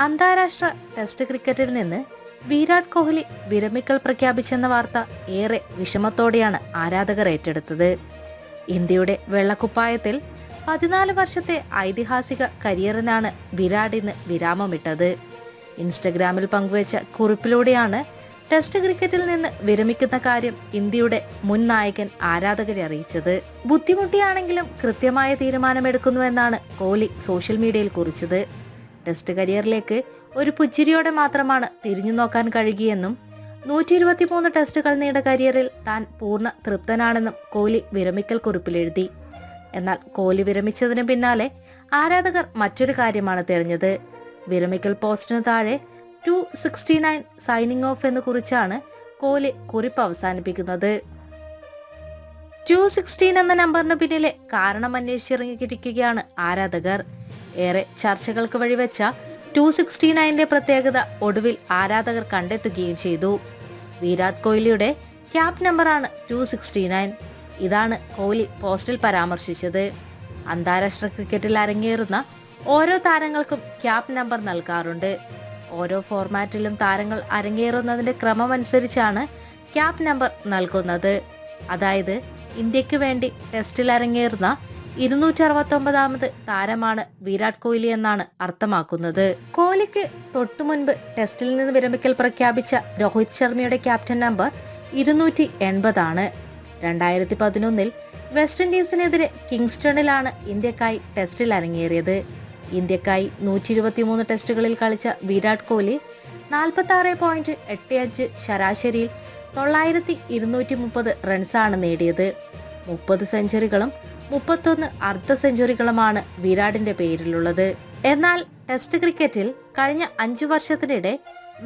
അന്താരാഷ്ട്ര ടെസ്റ്റ് ക്രിക്കറ്റിൽ നിന്ന് വിരാട് കോഹ്ലി വിരമിക്കൽ പ്രഖ്യാപിച്ചെന്ന വാർത്ത ഏറെ വിഷമത്തോടെയാണ് ആരാധകർ ഏറ്റെടുത്തത്. ഇന്ത്യയുടെ വെള്ളക്കുപ്പായത്തിൽ പതിനാല് വർഷത്തെ ഐതിഹാസിക കരിയറിനാണ് വിരാട് ഇന്ന് വിരാമമിട്ടത്. ഇൻസ്റ്റഗ്രാമിൽ പങ്കുവച്ച കുറിപ്പിലൂടെയാണ് ടെസ്റ്റ് ക്രിക്കറ്റിൽ നിന്ന് വിരമിക്കുന്ന കാര്യം ഇന്ത്യയുടെ മുൻ നായകൻ ആരാധകരെ അറിയിച്ചത്. ബുദ്ധിമുട്ടിയാണെങ്കിലും കൃത്യമായ തീരുമാനമെടുക്കുന്നുവെന്നാണ് കോഹ്ലി സോഷ്യൽ മീഡിയയിൽ കുറിച്ചത്. ടെസ്റ്റ് കരിയറിലേക്ക് ഒരു പുച്ചിരിയോടെ മാത്രമാണ് തിരിഞ്ഞു നോക്കാൻ കഴിയുകയെന്നും നൂറ്റി ഇരുപത്തിമൂന്ന് ടെസ്റ്റുകൾ നീണ്ട കരിയറിൽ താൻ പൂർണ തൃപ്തനാണെന്നും കോഹ്ലി വിരമിക്കൽ കുറിപ്പിലെഴുതി. എന്നാൽ കോഹ്ലി വിരമിച്ചതിന് പിന്നാലെ ആരാധകർ മറ്റൊരു കാര്യമാണ് തിരഞ്ഞത്. വിരമിക്കൽ പോസ്റ്റിന് താഴെ two sixty nine signing off എന്ന് കുറിച്ചാണ് കോഹ്ലി കുറിപ്പ് അവസാനിപ്പിക്കുന്നത്. ടു സിക്സ്റ്റീൻ എന്ന നമ്പറിന് പിന്നിലെ കാരണം അന്വേഷിച്ചിറങ്ങിയിരിക്കുകയാണ് ആരാധകർ. ഏറെ ചർച്ചകൾക്ക് വഴിവെച്ച ടു സിക്സ്റ്റി നയന്റെ പ്രത്യേകത ഒടുവിൽ ആരാധകർ കണ്ടെത്തുകയും ചെയ്തു. വിരാട് കോഹ്ലിയുടെ ക്യാപ് നമ്പറാണ് ടു സിക്സ്റ്റി നയൻ ഇതാണ് കോഹ്ലി പോസ്റ്റിൽ പരാമർശിച്ചത്. അന്താരാഷ്ട്ര ക്രിക്കറ്റിൽ അരങ്ങേറുന്ന ഓരോ താരങ്ങൾക്കും ക്യാപ് നമ്പർ നൽകാറുണ്ട്. ഓരോ ഫോർമാറ്റിലും താരങ്ങൾ അരങ്ങേറുന്നതിന്റെ ക്രമമനുസരിച്ചാണ് ക്യാപ് നമ്പർ നൽകുന്നത്. അതായത് ഇന്ത്യയ്ക്ക് വേണ്ടി ടെസ്റ്റിൽ അരങ്ങേറുന്ന ഇരുന്നൂറ്റി അറുപത്തൊമ്പതാമത് താരമാണ് വിരാട് കോഹ്ലി എന്നാണ് അർത്ഥമാക്കുന്നത്. കോഹ്ലിക്ക് തൊട്ടു മുൻപ് ടെസ്റ്റിൽ നിന്ന് വിരമിക്കൽ പ്രഖ്യാപിച്ച രോഹിത് ശർമ്മയുടെ ക്യാപ്റ്റൻ നമ്പർ ഇരുന്നൂറ്റി എൺപതാണ് രണ്ടായിരത്തി പതിനൊന്നിൽ വെസ്റ്റ് ഇൻഡീസിനെതിരെ കിങ്സ്റ്റണിലാണ് ഇന്ത്യക്കായി ടെസ്റ്റിൽ അരങ്ങേറിയത് ഇന്ത്യക്കായി നൂറ്റി ഇരുപത്തിമൂന്ന് ടെസ്റ്റുകളിൽ കളിച്ച വിരാട് കോഹ്ലി നാൽപ്പത്തി ആറ് പോയിന്റ് എട്ട് അഞ്ച് ശരാശരിയിൽ തൊള്ളായിരത്തി ഇരുന്നൂറ്റി മുപ്പത് റൺസാണ് നേടിയത്. മുപ്പത് സെഞ്ചുറികളും മുപ്പത്തൊന്ന് അർദ്ധ സെഞ്ചുറികളുമാണ് വിരാടിന്റെ പേരിലുള്ളത്. എന്നാൽ ടെസ്റ്റ് ക്രിക്കറ്റിൽ കഴിഞ്ഞ അഞ്ചു വർഷത്തിനിടെ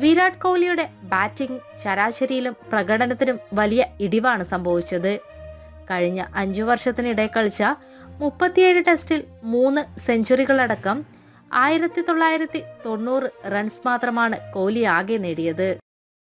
വിരാട് കോഹ്ലിയുടെ ബാറ്റിംഗ് ശരാശരിയിലും പ്രകടനത്തിനും വലിയ ഇടിവാണ് സംഭവിച്ചത്. കഴിഞ്ഞ അഞ്ചു വർഷത്തിനിടെ കളിച്ച മുപ്പത്തിയേഴ് ടെസ്റ്റിൽ മൂന്ന് സെഞ്ചുറികളടക്കം ആയിരത്തി തൊള്ളായിരത്തി തൊണ്ണൂറ് റൺസ് മാത്രമാണ് കോഹ്ലി ആകെ നേടിയത്.